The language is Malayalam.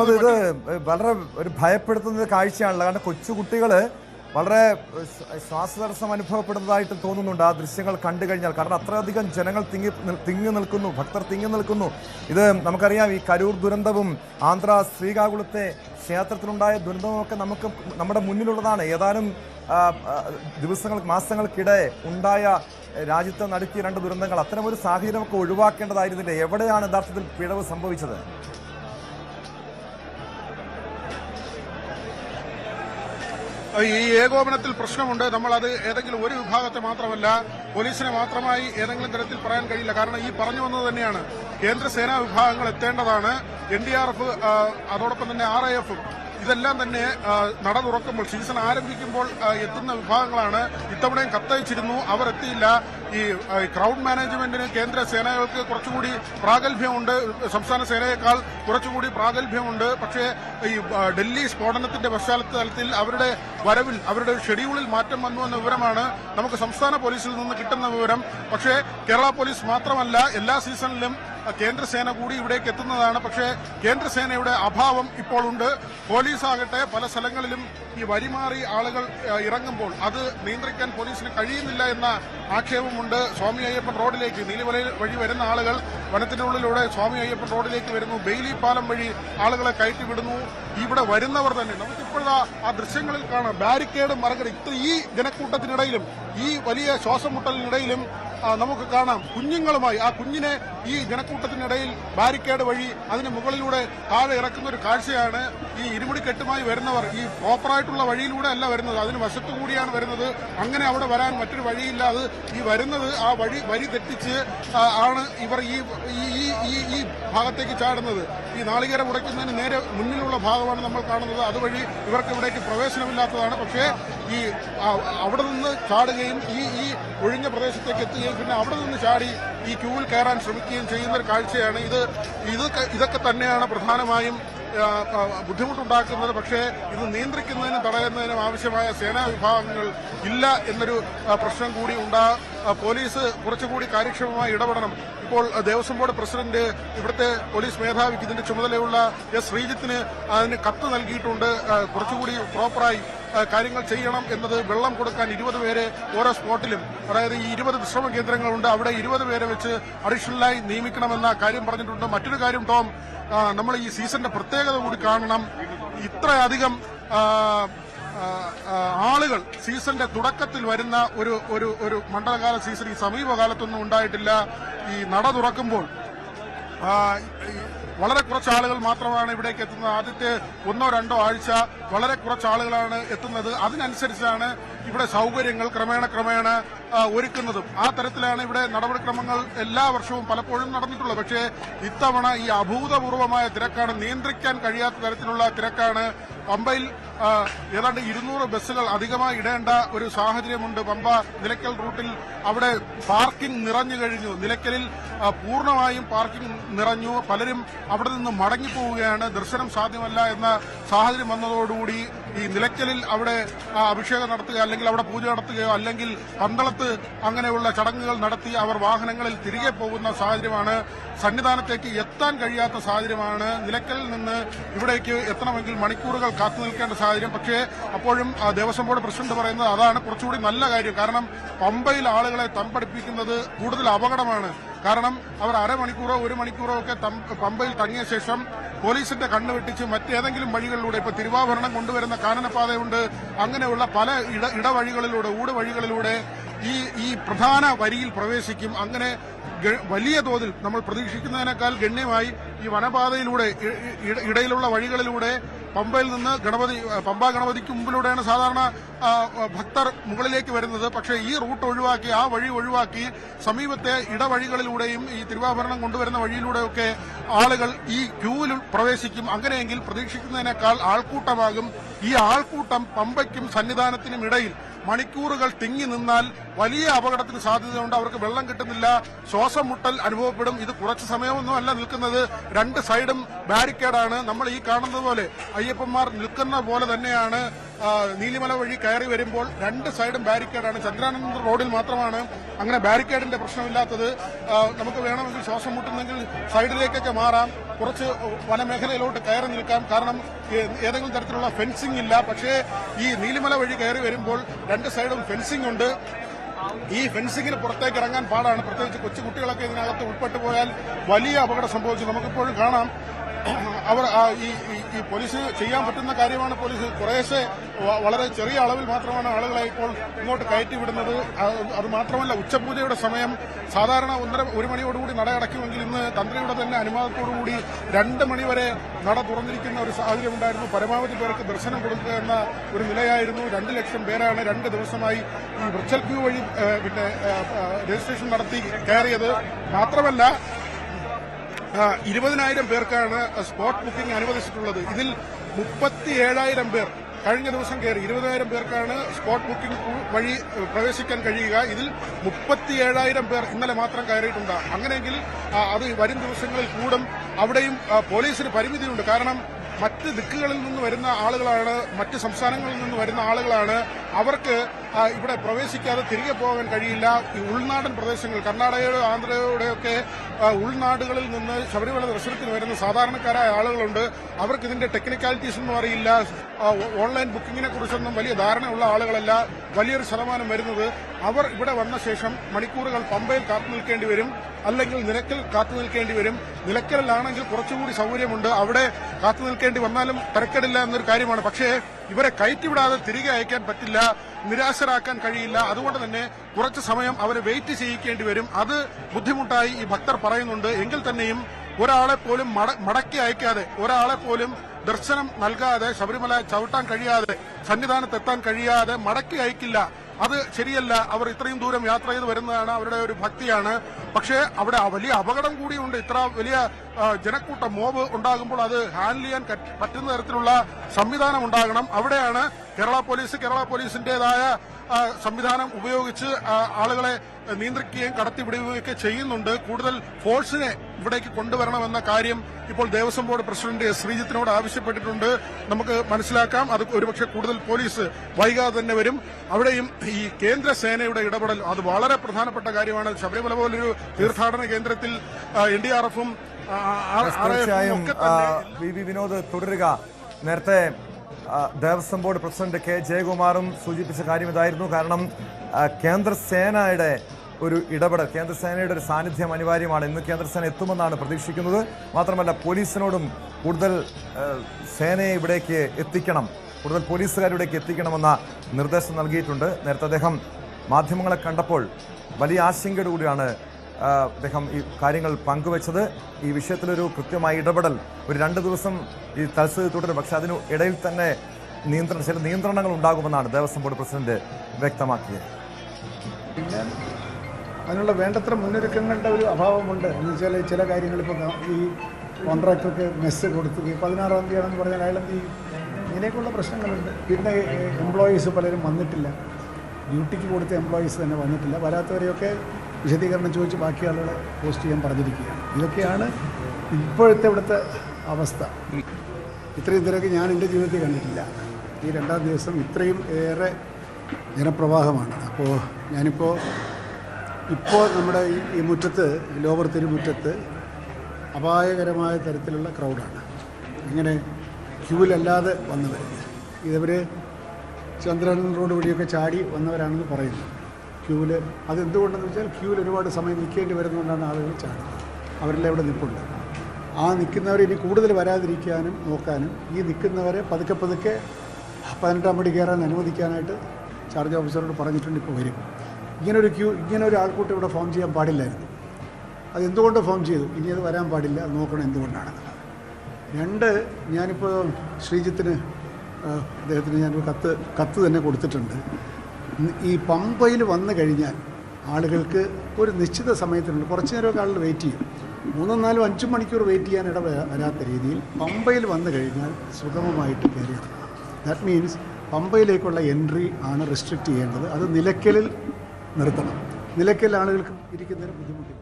അത് ഇത് വളരെ ഒരു ഭയപ്പെടുത്തുന്ന ഒരു കാഴ്ചയാണല്ലോ. കാരണം കൊച്ചുകുട്ടികൾ വളരെ ശ്വ- ശ്വാസതടസ്സം അനുഭവപ്പെടുന്നതായിട്ട് തോന്നുന്നുണ്ട്. ആ ദൃശ്യങ്ങൾ കണ്ടു കഴിഞ്ഞാൽ. കാരണം അത്രയധികം ജനങ്ങൾ തിങ്ങി തിങ്ങി നിൽക്കുന്നു. ഭക്തർ തിങ്ങി നിൽക്കുന്നു. ഇത് നമുക്കറിയാം ഈ കരൂർ ദുരന്തവും ആന്ധ്ര ശ്രീകാകുളത്തെ ക്ഷേത്രത്തിലുണ്ടായ ദുരന്തവും ഒക്കെ നമുക്ക് നമ്മുടെ മുന്നിലുള്ളതാണ്. ഏതാനും ദിവസങ്ങൾ മാസങ്ങൾക്കിടെ ഉണ്ടായ രാജ്യത്തെ നടുക്കിയ രണ്ട് ദുരന്തങ്ങൾ. അത്തരമൊരു സാഹചര്യമൊക്കെ ഒഴിവാക്കേണ്ടതായിരുന്നില്ല. എവിടെയാണ് യഥാർത്ഥത്തിൽ പിഴവ് സംഭവിച്ചത്? ഈ ഏകോപനത്തിൽ പ്രശ്നമുണ്ട്. നമ്മളത് ഏതെങ്കിലും ഒരു വിഭാഗത്തെ മാത്രമല്ല പോലീസിനെ മാത്രമായി ഏതെങ്കിലും തരത്തിൽ പറയാൻ കഴിയില്ല. കാരണം ഈ പറഞ്ഞു വന്നത് തന്നെയാണ്. കേന്ദ്ര സേനാ വിഭാഗങ്ങൾ എത്തേണ്ടതാണ്. എൻ ഡി ആർ എഫ് അതോടൊപ്പം തന്നെ ആർ ഐ എഫും ഇതെല്ലാം തന്നെ നട തുറക്കുമ്പോൾ സീസൺ ആരംഭിക്കുമ്പോൾ എത്തുന്ന വിഭാഗങ്ങളാണ്. ഇത്തവണയും കത്തയച്ചിരുന്നു. അവർ എത്തിയില്ല. ഈ ക്രൌഡ് മാനേജ്മെന്റിന് കേന്ദ്ര സേനകൾക്ക് കുറച്ചുകൂടി പ്രാഗൽഭ്യമുണ്ട്. സംസ്ഥാന സേനയേക്കാൾ കുറച്ചുകൂടി പ്രാഗൽഭ്യമുണ്ട്. പക്ഷേ ഈ ഡൽഹി സ്ഫോടനത്തിന്റെ പശ്ചാത്തലത്തിൽ അവരുടെ വരവിൽ അവരുടെ ഷെഡ്യൂളിൽ മാറ്റം വന്നു എന്ന വിവരമാണ് നമുക്ക് സംസ്ഥാന പോലീസിൽ നിന്ന് കിട്ടുന്ന വിവരം. പക്ഷേ കേരള പോലീസ് മാത്രമല്ല എല്ലാ സീസണിലും കേന്ദ്രസേന കൂടി ഇവിടേക്ക് എത്തുന്നതാണ്. പക്ഷേ കേന്ദ്രസേനയുടെ അഭാവം ഇപ്പോൾ ഉണ്ട് പോലീസ് ആകട്ടെ പല സ്ഥലങ്ങളിലും ഈ വരിമാറി ആളുകൾ ഇറങ്ങുമ്പോൾ അത് നിയന്ത്രിക്കാൻ പോലീസിന് കഴിയുന്നില്ല എന്ന ആക്ഷേപമുണ്ട്. സ്വാമി അയ്യപ്പൻ റോഡിലേക്ക് നീലിമല വഴി വരുന്ന ആളുകൾ വനത്തിനുള്ളിലൂടെ സ്വാമി അയ്യപ്പൻ റോഡിലേക്ക് വരുന്നു. ബെയിലി പാലം വഴി ആളുകളെ കയറ്റിവിടുന്നു ഇവിടെ വരുന്നവർ തന്നെ നമുക്കിപ്പോഴാ ആ ദൃശ്യങ്ങളിൽ കാണാം. ബാരിക്കേഡ് മറകട ഇത്ര ഈ ജനക്കൂട്ടത്തിനിടയിലും ഈ വലിയ ശ്വാസം മുട്ടലിനിടയിലും നമുക്ക് കാണാം കുഞ്ഞുങ്ങളുമായി. ആ കുഞ്ഞിനെ ഈ ജനക്കൂട്ടത്തിനിടയിൽ ബാരിക്കേഡ് വഴി അതിന് മുകളിലൂടെ താഴെ ഇറക്കുന്ന ഒരു കാഴ്ചയാണ് ഈ ഇരുമുടിക്കെട്ടുമായി വരുന്നവർ. ഈ പ്രോപ്പറായിട്ടുള്ള വഴിയിലൂടെ അല്ല വരുന്നത്. അതിന് വശത്തു കൂടിയാണ് വരുന്നത്. അങ്ങനെ അവിടെ വരാൻ മറ്റൊരു വഴിയില്ല. അത് ഈ വരുന്നത് ആ വഴി വരി തെറ്റിച്ച് ആണ് ഇവർ ഈ ഈ ഭാഗത്തേക്ക് ചാടുന്നത്. ഈ നാളികേര ഉടയ്ക്കുന്നതിന് നേരെ മുന്നിലുള്ള ഭാഗമാണ് നമ്മൾ കാണുന്നത്. അതുവഴി ഇവർക്ക് ഇവിടേക്ക് പ്രവേശനമില്ലാത്തതാണ്. പക്ഷേ ഈ അവിടെ നിന്ന് ചാടുകയും ഈ ഈ ഒഴിഞ്ഞ പ്രദേശത്തേക്ക് എത്തുകയും പിന്നെ അവിടെ നിന്ന് ചാടി ഈ ക്യൂവിൽ കയറാൻ ശ്രമിക്കുകയും ചെയ്യുന്ന ഒരു കാഴ്ചയാണ്. ഇത് ഇതൊക്കെ ഇതൊക്കെ തന്നെയാണ് പ്രധാനമായും ബുദ്ധിമുട്ടുണ്ടാക്കുന്നത്. പക്ഷേ ഇത് നിയന്ത്രിക്കുന്നതിനും തടയുന്നതിനും ആവശ്യമായ സേനാ വിഭാഗങ്ങൾ ഇല്ല എന്നൊരു പ്രശ്നം കൂടി ഉണ്ടാ പോലീസ് കുറച്ചുകൂടി കാര്യക്ഷമമായി ഇടപെടണം. ഇപ്പോൾ ദേവസ്വം ബോർഡ് പ്രസിഡന്റ് ഇവിടുത്തെ പോലീസ് മേധാവിക്ക് ഇതിന്റെ ചുമതലയുള്ള എസ് ശ്രീജിത്തിന് അതിന് കത്ത് നൽകിയിട്ടുണ്ട്. കുറച്ചുകൂടി പ്രോപ്പറായി കാര്യങ്ങൾ ചെയ്യണം എന്നത് വെള്ളം കൊടുക്കാൻ ഇരുപത് പേരെ ഓരോ സ്പോട്ടിലും. അതായത് ഈ ഇരുപത് വിശ്രമ കേന്ദ്രങ്ങളുണ്ട്. അവിടെ ഇരുപത് പേരെ വെച്ച് അഡീഷണലായി നിയമിക്കണമെന്ന കാര്യം പറഞ്ഞിട്ടുണ്ട്. മറ്റൊരു കാര്യം ടോം നമ്മൾ ഈ സീസണിന്റെ പ്രത്യേകത കൂടി കാണണം. ഇത്രയധികം ആളുകൾ സീസണിന്റെ തുടക്കത്തിൽ വരുന്ന ഒരു ഒരു ഒരു മണ്ഡലകാല സീസൺ ഈ സമീപകാലത്തൊന്നും ഉണ്ടായിട്ടില്ല. ഈ നട തുറക്കുമ്പോൾ വളരെ കുറച്ച് ആളുകൾ മാത്രമാണ് ഇവിടേക്ക് എത്തുന്നത്. ആദ്യത്തെ ഒന്നോ രണ്ടോ ആഴ്ച വളരെ കുറച്ച് ആളുകളാണ് എത്തുന്നത്. അതിനനുസരിച്ചാണ് ഇവിടെ സൗകര്യങ്ങൾ ക്രമേണ ക്രമേണ ഒരുക്കുന്നതും. ആ തരത്തിലാണ് ഇവിടെ നടപടിക്രമങ്ങൾ എല്ലാ വർഷവും പലപ്പോഴും നടന്നിട്ടുള്ളത്. പക്ഷേ ഇത്തവണ ഈ അഭൂതപൂർവമായ തിരക്കാണ് നിയന്ത്രിക്കാൻ കഴിയാത്ത തരത്തിലുള്ള തിരക്കാണ് പമ്പയിൽ ഏതാണ്ട് ഇരുന്നൂറ് ബസ്സുകൾ അധികമായി ഇടേണ്ട ഒരു സാഹചര്യമുണ്ട്. പമ്പ നിലയ്ക്കൽ റൂട്ടിൽ അവിടെ പാർക്കിംഗ് നിറഞ്ഞു കഴിഞ്ഞു. നിലയ്ക്കലിൽ പൂർണമായും പാർക്കിംഗ് നിറഞ്ഞു. പലരും അവിടെ നിന്ന് മടങ്ങിപ്പോവുകയാണ്. ദർശനം സാധ്യമല്ല എന്ന സാഹചര്യം വന്നതോടുകൂടി കൂടി ഈ നിലയ്ക്കലിൽ അവിടെ അഭിഷേകം നടത്തുക അല്ലെങ്കിൽ അവിടെ പൂജ നടത്തുകയോ അല്ലെങ്കിൽ പന്തളത്ത് അങ്ങനെയുള്ള ചടങ്ങുകൾ നടത്തി അവർ വാഹനങ്ങളിൽ തിരികെ പോകുന്ന സാഹചര്യമാണ്. സന്നിധാനത്തേക്ക് എത്താൻ കഴിയാത്ത സാഹചര്യമാണ്. നിലയ്ക്കലിൽ നിന്ന് ഇവിടേക്ക് എത്തണമെങ്കിൽ മണിക്കൂറുകൾ കാത്തു നിൽക്കേണ്ട സാഹചര്യം. പക്ഷേ അപ്പോഴും ദേവസ്വം ബോർഡ് പ്രസിഡന്റ് പറയുന്നത് അതാണ് കുറച്ചുകൂടി നല്ല കാര്യം. കാരണം പമ്പയിൽ ആളുകളെ തമ്പടിപ്പിക്കുന്നത് കൂടുതൽ അപകടമാണ്. കാരണം അവർ അരമണിക്കൂറോ ഒരു മണിക്കൂറോ ഒക്കെ പമ്പയിൽ തങ്ങിയ ശേഷം പോലീസിന്റെ കണ്ണുവെട്ടിച്ച് മറ്റേതെങ്കിലും വഴികളിലൂടെ ഇപ്പൊ തിരുവാഭരണം കൊണ്ടുവരുന്ന കാനനപാതയുണ്ട് അങ്ങനെയുള്ള പല ഇട ഇടവഴികളിലൂടെ ഊടുവഴികളിലൂടെ ഈ ഈ പ്രധാന വരിയിൽ പ്രവേശിക്കും. അങ്ങനെ വലിയ തോതിൽ നമ്മൾ പ്രതീക്ഷിക്കുന്നതിനേക്കാൾ ഗണ്യമായി ഈ വനപാതയിലൂടെ ഇടയിലുള്ള വഴികളിലൂടെ പമ്പയിൽ നിന്ന് ഗണപതി പമ്പ ഗണപതിക്ക് മുമ്പിലൂടെയാണ് സാധാരണ ഭക്തർ മുകളിലേക്ക് വരുന്നത്. പക്ഷേ ഈ റൂട്ട് ഒഴിവാക്കി ആ വഴി ഒഴിവാക്കി സമീപത്തെ ഇടവഴികളിലൂടെയും ഈ തിരുവാഭരണം കൊണ്ടുവരുന്ന വഴിയിലൂടെയൊക്കെ ആളുകൾ ഈ ക്യൂവിൽ പ്രവേശിക്കും. അങ്ങനെയെങ്കിൽ പ്രതീക്ഷിക്കുന്നതിനേക്കാൾ ആൾക്കൂട്ടമാകും. ഈ ആൾക്കൂട്ടം പമ്പയ്ക്കും സന്നിധാനത്തിനും ഇടയിൽ മണിക്കൂറുകൾ തിങ്ങി നിന്നാൽ വലിയ അപകടത്തിന് സാധ്യതയുണ്ട്. അവർക്ക് വെള്ളം കിട്ടുന്നില്ല. ശ്വാസം മുട്ടൽ അനുഭവപ്പെടും. ഇത് കുറച്ച് സമയമൊന്നും അല്ല നിൽക്കുന്നത്. രണ്ട് സൈഡും ബാരിക്കേഡാണ്. നമ്മൾ ഈ കാണുന്നത് പോലെ അയ്യപ്പന്മാർ നിൽക്കുന്ന പോലെ തന്നെയാണ്. നീലിമല വഴി കയറി വരുമ്പോൾ രണ്ട് സൈഡും ബാരിക്കേഡാണ്. ചന്ദ്രാനന്ദ റോഡിൽ മാത്രമാണ് അങ്ങനെ ബാരിക്കേഡിന്റെ പ്രശ്നമില്ലാത്തത്. നമുക്ക് വേണമെങ്കിൽ ശ്വാസം മുട്ടുന്നെങ്കിൽ സൈഡിലേക്കൊക്കെ മാറാം. കുറച്ച് വനമേഖലയിലോട്ട് കയറി നിൽക്കാം. കാരണം ഏതെങ്കിലും തരത്തിലുള്ള ഫെൻസിംഗ് ഇല്ല. പക്ഷേ ഈ നീലിമല വഴി കയറി വരുമ്പോൾ രണ്ട് സൈഡും ഫെൻസിംഗ് ഉണ്ട്. ഈ ഫെൻസിങ്ങിന് പുറത്തേക്ക് ഇറങ്ങാൻ പാടാണ്. പ്രത്യേകിച്ച് കൊച്ചുകുട്ടികളൊക്കെ ഇതിനകത്ത് ഉൾപ്പെട്ടു പോയാൽ വലിയ അപകടം സംഭവിച്ചു. നമുക്കിപ്പോഴും കാണാം. അവർ ഈ പോലീസ് ചെയ്യാൻ പറ്റുന്ന കാര്യമാണ് പോലീസ്. കുറേശ്ശെ വളരെ ചെറിയ അളവിൽ മാത്രമാണ് ആളുകളെ ഇപ്പോൾ ഇങ്ങോട്ട് കയറ്റി വിടുന്നത്. അത് മാത്രമല്ല ഉച്ചപൂജയുടെ സമയം സാധാരണ ഒന്നര ഒരു മണിയോടുകൂടി നട അടയ്ക്കുമെങ്കിൽ ഇന്ന് തന്ത്രിയുടെ തന്നെ അനുവാദത്തോടുകൂടി രണ്ട് മണിവരെ നട തുറന്നിരിക്കുന്ന ഒരു സാഹചര്യം ഉണ്ടായിരുന്നു. പരമാവധി പേർക്ക് ദർശനം കൊടുക്കുക എന്ന ഒരു നിലയായിരുന്നു. രണ്ട് ലക്ഷം പേരാണ് രണ്ട് ദിവസമായി ഈ വിർച്വൽ ക്യൂ വഴി പിന്നെ രജിസ്ട്രേഷൻ നടത്തി കയറിയത്. മാത്രമല്ല ഇരുപതിനായിരം പേർക്കാണ് സ്പോട്ട് ബുക്കിംഗ് അനുവദിച്ചിട്ടുള്ളത്. ഇതിൽ മുപ്പത്തി ഏഴായിരം പേർ കഴിഞ്ഞ ദിവസം കയറി ഇരുപതിനായിരം പേർക്കാണ് സ്പോട്ട് ബുക്കിംഗ് വഴി പ്രവേശിക്കാൻ കഴിയുക. ഇതിൽ മുപ്പത്തി ഏഴായിരം പേർ ഇന്നലെ മാത്രം കയറിയിട്ടുണ്ട്. അങ്ങനെയെങ്കിൽ അത് വരും ദിവസങ്ങളിൽ കൂടും. അവിടെയും പോലീസിന് പരിമിതിയുണ്ട്. കാരണം മറ്റ് ദിക്കുകളിൽ നിന്ന് വരുന്ന ആളുകളാണ് മറ്റ് സംസ്ഥാനങ്ങളിൽ നിന്ന് വരുന്ന ആളുകളാണ് അവർക്ക് ഇവിടെ പ്രവേശിക്കാതെ തിരികെ പോകാൻ കഴിയില്ല. ഉൾനാടൻ പ്രദേശങ്ങൾ കർണാടകയുടെ ആന്ധ്രയുടെയൊക്കെ ഉൾനാടുകളിൽ നിന്ന് ശബരിമല ദർശനത്തിന് വരുന്ന സാധാരണക്കാരായ ആളുകളുണ്ട്. അവർക്ക് ഇതിന്റെ ടെക്നിക്കാലിറ്റീസ് ഒന്നും അറിയില്ല. ഓൺലൈൻ ബുക്കിങ്ങിനെ കുറിച്ചൊന്നും വലിയ ധാരണയുള്ള ആളുകളല്ല. വലിയൊരു ശതമാനം വരുന്നത് അവർ ഇവിടെ വന്ന ശേഷം മണിക്കൂറുകൾ പമ്പയിൽ കാത്തു നിൽക്കേണ്ടി വരും. അല്ലെങ്കിൽ നിലയ്ക്കൽ കാത്തു നിൽക്കേണ്ടി വരും. നിലയ്ക്കലിലാണെങ്കിൽ കുറച്ചുകൂടി സൗകര്യമുണ്ട്. അവിടെ കാത്തു നിൽക്കേണ്ടി വന്നാലും തിരക്കേടില്ല എന്നൊരു കാര്യമാണ്. പക്ഷേ ഇവരെ കയറ്റിവിടാതെ തിരികെ അയക്കാൻ പറ്റില്ല നിരാശരാക്കാൻ കഴിയില്ല. അതുകൊണ്ട് തന്നെ കുറച്ച് സമയം അവരെ വെയിറ്റ് ചെയ്യിക്കേണ്ടി വരും. അത് ബുദ്ധിമുട്ടായി ഈ ഭക്തർ പറയുന്നുണ്ട്. എങ്കിൽ തന്നെയും ഒരാളെ പോലും മടക്കി അയക്കാതെ ഒരാളെ പോലും ദർശനം നൽകാതെ ശബരിമല ചവിട്ടാൻ കഴിയാതെ സന്നിധാനത്ത് എത്താൻ കഴിയാതെ മടക്കി അയക്കില്ല. അത് ശരിയല്ല. അവർ ഇത്രയും ദൂരം യാത്ര ചെയ്ത് വരുന്നതാണ് അവരുടെ ഒരു ഭക്തിയാണ്. പക്ഷേ അവിടെ വലിയ അപകടം കൂടിയുണ്ട്. ഇത്ര വലിയ ജനക്കൂട്ട മോബ് ഉണ്ടാകുമ്പോൾ അത് ഹാൻഡിൽ ചെയ്യാൻ പറ്റുന്ന തരത്തിലുള്ള സംവിധാനം ഉണ്ടാകണം. അവിടെയാണ് കേരള പോലീസ് കേരള പോലീസിന്റേതായ സംവിധാനം ഉപയോഗിച്ച് ആളുകളെ നിയന്ത്രിക്കുകയും കടത്തിവിടുകയൊക്കെ ചെയ്യുന്നുണ്ട്. കൂടുതൽ ഫോഴ്സിനെ ഇവിടേക്ക് കൊണ്ടുവരണമെന്ന കാര്യം ഇപ്പോൾ ദേവസ്വം ബോർഡ് പ്രസിഡന്റ് ശ്രീജിത്തിനോട് ആവശ്യപ്പെട്ടിട്ടുണ്ട്. നമുക്ക് മനസ്സിലാക്കാം. അത് ഒരുപക്ഷെ കൂടുതൽ പോലീസ് വൈകാതെ തന്നെ വരും. അവിടെയും ഈ കേന്ദ്ര സേനയുടെ ഇടപെടൽ അത് വളരെ പ്രധാനപ്പെട്ട കാര്യമാണ്. ശബരിമല പോലൊരു തീർത്ഥാടന കേന്ദ്രത്തിൽ എൻ ഡി ആർ എഫും തീർച്ചയായും വി വി വിനോദ് തുടരുക. നേരത്തെ ദേവസ്വം ബോർഡ് പ്രസിഡന്റ് കെ. ജയകുമാറും സൂചിപ്പിച്ച കാര്യം ഇതായിരുന്നു. കാരണം കേന്ദ്രസേനയുടെ ഒരു ഇടപെടൽ കേന്ദ്രസേനയുടെ ഒരു സാന്നിധ്യം അനിവാര്യമാണ്. ഇന്ന് കേന്ദ്രസേന എത്തുമെന്നാണ് പ്രതീക്ഷിക്കുന്നത്. മാത്രമല്ല പോലീസിനോടും കൂടുതൽ സേനയെ ഇവിടേക്ക് എത്തിക്കണം. കൂടുതൽ പോലീസുകാരിവിടേക്ക് എത്തിക്കണമെന്ന നിർദ്ദേശം നൽകിയിട്ടുണ്ട്. നേരത്തെ അദ്ദേഹം മാധ്യമങ്ങളെ കണ്ടപ്പോൾ വലിയ ആശങ്കയോട് കൂടിയാണ് ആ, അദ്ദേഹം ഈ കാര്യങ്ങൾ പങ്കുവച്ചത്. ഈ വിഷയത്തിലൊരു കൃത്യമായ ഇടപെടൽ. ഒരു രണ്ട് ദിവസം ഈ തൽസ്ഥിതി തുടരും. പക്ഷേ അതിന് ഇടയിൽ തന്നെ നിയന്ത്രണ ചില നിയന്ത്രണങ്ങൾ ഉണ്ടാകുമെന്നാണ് ദേവസ്വം ബോർഡ് പ്രസിഡന്റ് വ്യക്തമാക്കിയത്. പിന്നെ അതിനുള്ള വേണ്ടത്ര മുന്നൊരുക്കങ്ങളുടെ ഒരു അഭാവമുണ്ട്. എന്ന് വെച്ചാൽ ചില കാര്യങ്ങൾ ഇപ്പോൾ ഈ കോൺട്രാക്ടർക്ക് മെസ്സ് ഈ പതിനാറാം തീയതിയാണെന്ന് പറഞ്ഞാൽ അയാൾ ചെയ്യും? ഇങ്ങനെയൊക്കെയുള്ള പ്രശ്നങ്ങളുണ്ട്. പിന്നെ എംപ്ലോയീസ് പലരും വന്നിട്ടില്ല. ഡ്യൂട്ടിക്ക് കൊടുത്ത എംപ്ലോയീസ് തന്നെ വന്നിട്ടില്ല. വരാത്തവരെയൊക്കെ വിശദീകരണം ചോദിച്ച് ബാക്കി ആളുകളെ പോസ്റ്റ് ചെയ്യാൻ പറഞ്ഞിരിക്കുകയാണ്. ഇതൊക്കെയാണ് ഇപ്പോഴത്തെ ഇവിടുത്തെ അവസ്ഥ. ഇത്രയും തിരക്ക് ഞാൻ എന്റെ ജീവിതത്തിൽ കണ്ടിട്ടില്ല. ഈ രണ്ടാം ദിവസം ഇത്രയും ഏറെ ജനപ്രവാഹമാണ്. അപ്പോൾ ഞാനിപ്പോൾ ഇപ്പോൾ നമ്മുടെ ഈ മുറ്റത്ത് ലോവർ തിരുമുറ്റത്ത് അപായകരമായ തരത്തിലുള്ള ക്രൗഡാണ് ഇങ്ങനെ ക്യൂവിലല്ലാതെ വന്നവർ ഇതവർ ചന്ദ്രൻ റോഡ് വഴിയൊക്കെ ചാടി വന്നവരാണെന്ന് പറയുന്നു. ക്യൂവിൽ അതെന്തുകൊണ്ടെന്ന് വെച്ചാൽ ക്യൂവിൽ ഒരുപാട് സമയം നിൽക്കേണ്ടി വരുന്നതുകൊണ്ടാണ് ആളുകൾ ചാടുന്നത് അവരെല്ലാം ഇവിടെ നിൽപ്പുണ്ട്. ആ നിൽക്കുന്നവരെ ഇനി കൂടുതൽ വരാതിരിക്കാനും നോക്കാനും ഈ നിൽക്കുന്നവരെ പതുക്കെ പതുക്കെ പതിനെട്ടാം പടി കയറാൻ അനുവദിക്കാനായിട്ട് ചാർജ് ഓഫീസറോട് പറഞ്ഞിട്ടുണ്ട് ഇപ്പോൾ വരും. ഇങ്ങനൊരു ക്യൂ ഇങ്ങനെ ഒരു ആൾക്കൂട്ടം ഇവിടെ ഫോം ചെയ്യാൻ പാടില്ലായിരുന്നു. അതെന്തുകൊണ്ട് ഫോം ചെയ്തു? ഇനി അത് വരാൻ പാടില്ല. അത് നോക്കണം എന്തുകൊണ്ടാണ്. രണ്ട് ഞാനിപ്പോൾ ശ്രീജിത്തിന് അദ്ദേഹത്തിന് ഞാനൊരു കത്ത് കത്ത് തന്നെ കൊടുത്തിട്ടുണ്ട്. ഈ പമ്പയിൽ വന്നു കഴിഞ്ഞാൽ ആളുകൾക്ക് ഒരു നിശ്ചിത സമയത്തിനുള്ളിൽ കുറച്ച് നേരമൊക്കെ ആളുകൾ വെയിറ്റ് ചെയ്യും. മൂന്നും നാലും അഞ്ചും മണിക്കൂർ വെയിറ്റ് ചെയ്യാൻ ഇട വരാത്ത രീതിയിൽ പമ്പയിൽ വന്നു കഴിഞ്ഞാൽ സുഗമമായിട്ട് കയറി ദാറ്റ് മീൻസ് പമ്പയിലേക്കുള്ള എൻട്രി ആണ് റെസ്ട്രിക്റ്റ് ചെയ്യേണ്ടത്. അത് നിലയ്ക്കലിൽ നിർത്തണം. നിലയ്ക്കൽ ആളുകൾക്ക് ഇരിക്കുന്നതിന് ബുദ്ധിമുട്ടില്ല.